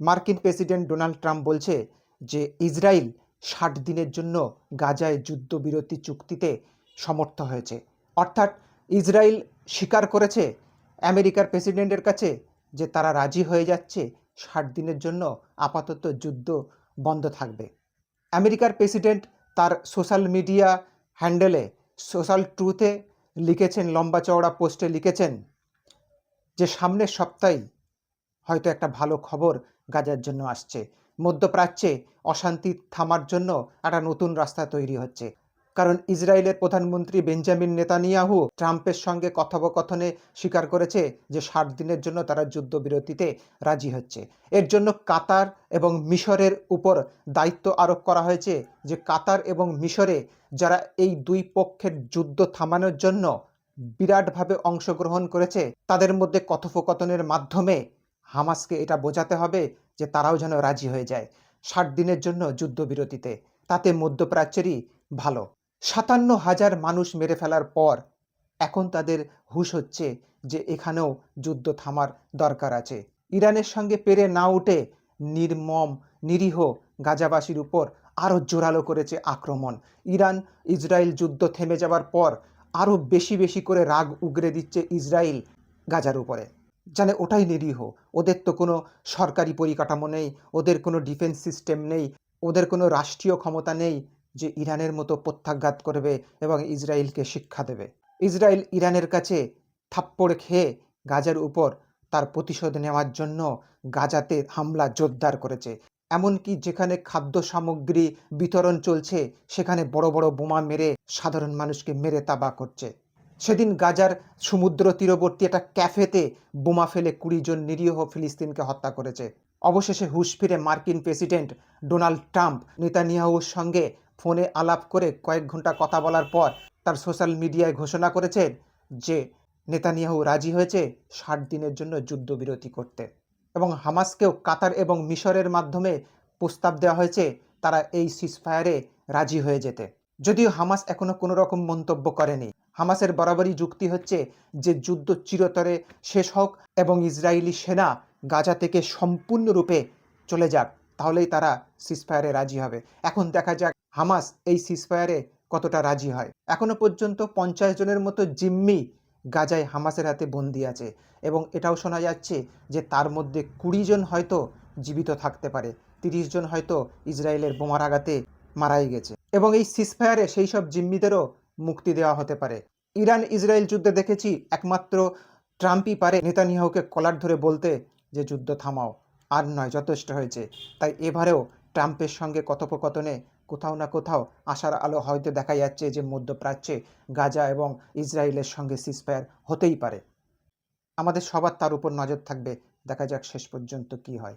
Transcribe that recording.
মার্কিন president Donald Trump বলছে যে ইসরায়েল ষাট দিনের জন্য গাজায় যুদ্ধবিরতি চুক্তিতে সমর্থ হয়েছে। অর্থাৎ ইসরায়েল স্বীকার করেছে আমেরিকার প্রেসিডেন্টের কাছে যে তারা রাজি হয়ে যাচ্ছে ষাট দিনের জন্য আপাতত যুদ্ধ বন্ধ থাকবে। আমেরিকার প্রেসিডেন্ট তার সোশ্যাল মিডিয়া হ্যান্ডেলে সোশ্যাল ট্রুথে লিখেছেন, লম্বা চওড়া পোস্টে লিখেছেন যে সামনের সপ্তাহেই হয়তো একটা ভালো খবর গাজার জন্য আসছে। মধ্যপ্রাচ্যে অশান্তি থামার জন্য একটা নতুন রাস্তা তৈরি হচ্ছে। কারণ ইসরায়েলের প্রধানমন্ত্রী বেঞ্জামিন নেতানিয়াহু ট্রাম্পের সঙ্গে কথোপকথনে স্বীকার করেছে যে ষাট দিনের জন্য তারা যুদ্ধবিরতিতে রাজি হচ্ছে। এর জন্য কাতার এবং মিশরের উপর দায়িত্ব আরোপ করা হয়েছে যে কাতার এবং মিশরে যারা এই দুই পক্ষের যুদ্ধ থামানোর জন্য বিরাটভাবে অংশগ্রহণ করেছে, তাদের মধ্যে কথোপকথনের মাধ্যমে হামাসকে এটা বোঝাতে হবে যে তারাও যেন রাজি হয়ে যায় ষাট দিনের জন্য যুদ্ধবিরতিতে। তাতে মধ্যপ্রাচ্যেরই ভালো। সাতান্ন হাজার মানুষ মেরে ফেলার পর এখন তাদের হুশ হচ্ছে যে এখানেও যুদ্ধ থামার দরকার আছে। ইরানের সঙ্গে পেরে না উঠে নির্মম, নিরীহ গাজাবাসীর উপর আরও জোরালো করেছে আক্রমণ। ইরান ইসরায়েল যুদ্ধ থেমে যাওয়ার পর আরও বেশি বেশি করে রাগ উগরে দিচ্ছে ইসরায়েল গাজার উপরে। জানে ওটাই নিরীহ। ওদের তো কোনো সরকারি পরিকাঠামো নেই, ওদের কোনো ডিফেন্স সিস্টেম নেই, ওদের কোনো রাষ্ট্রীয় ক্ষমতা নেই যে ইরানের মতো প্রত্যাঘাত করবে এবং ইসরায়েলকে শিক্ষা দেবে। ইসরায়েল ইরানের কাছে থাপ্পড় খেয়ে গাজার উপর তার প্রতিশোধ নেওয়ার জন্য গাজাতে হামলা জোরদার করেছে। এমনকি যেখানে খাদ্য সামগ্রী বিতরণ চলছে, সেখানে বড় বড় বোমা মেরে সাধারণ মানুষকে মেরে তাবা করছে। সেদিন গাজার সমুদ্র তীরবর্তী একটা ক্যাফেতে বোমা ফেলে কুড়ি জন নিরীহ ফিলিস্তিনকে হত্যা করেছে। অবশেষে হুশ ফিরে মার্কিন প্রেসিডেন্ট ডোনাল্ড ট্রাম্প নেতানিয়াহুর সঙ্গে ফোনে আলাপ করে কয়েক ঘণ্টা কথা বলার পর তার সোশ্যাল মিডিয়ায় ঘোষণা করেছেন যে নেতানিয়াহু রাজি হয়েছে ষাট দিনের জন্য যুদ্ধবিরতি করতে। এবং হামাসকেও কাতার এবং মিশরের মাধ্যমে প্রস্তাব দেওয়া হয়েছে তারা এই সিসফায়ারে রাজি হয়ে যেতে। যদিও হামাস এখনও কোনো রকম মন্তব্য করেনি। হামাসের বরাবরই যুক্তি হচ্ছে যে যুদ্ধ চিরতরে শেষ হোক এবং ইসরায়েলি সেনা গাজা থেকে সম্পূর্ণরূপে চলে যাক, তাহলেই তারা সিসফায়ারে রাজি হবে। এখন দেখা যাক হামাস এই সিসফায়ারে কতটা রাজি হয়। এখনও পর্যন্ত পঞ্চাশ জনের মতো জিম্মি গাজায় হামাসের হাতে বন্দি আছে এবং এটাও শোনা যাচ্ছে যে তার মধ্যে কুড়ি জন হয়তো জীবিত থাকতে পারে, তিরিশ জন হয়তো ইসরায়েলের বোমার আঘাতে মারাই গেছে। এবং এই সিসফায়ারে সেই সব জিম্মিদেরও মুক্তি দেওয়া হতে পারে। ইরান ইসরায়েল যুদ্ধে দেখেছি একমাত্র ট্রাম্পই পারে নেতানিয়াহুকে কলার ধরে বলতে যে, যুদ্ধ থামাও, আর নয়, যথেষ্ট হয়েছে। তাই এবারেও ট্রাম্পের সঙ্গে কথোপকথনে কোথাও না কোথাও আশার আলো হয়তো দেখা যাচ্ছে যে, মধ্যপ্রাচ্যে গাজা এবং ইসরায়েলের সঙ্গে সিসফায়ার হতেই পারে। আমাদের সবার তার উপর নজর থাকবে। দেখা যাক শেষ পর্যন্ত কি হয়।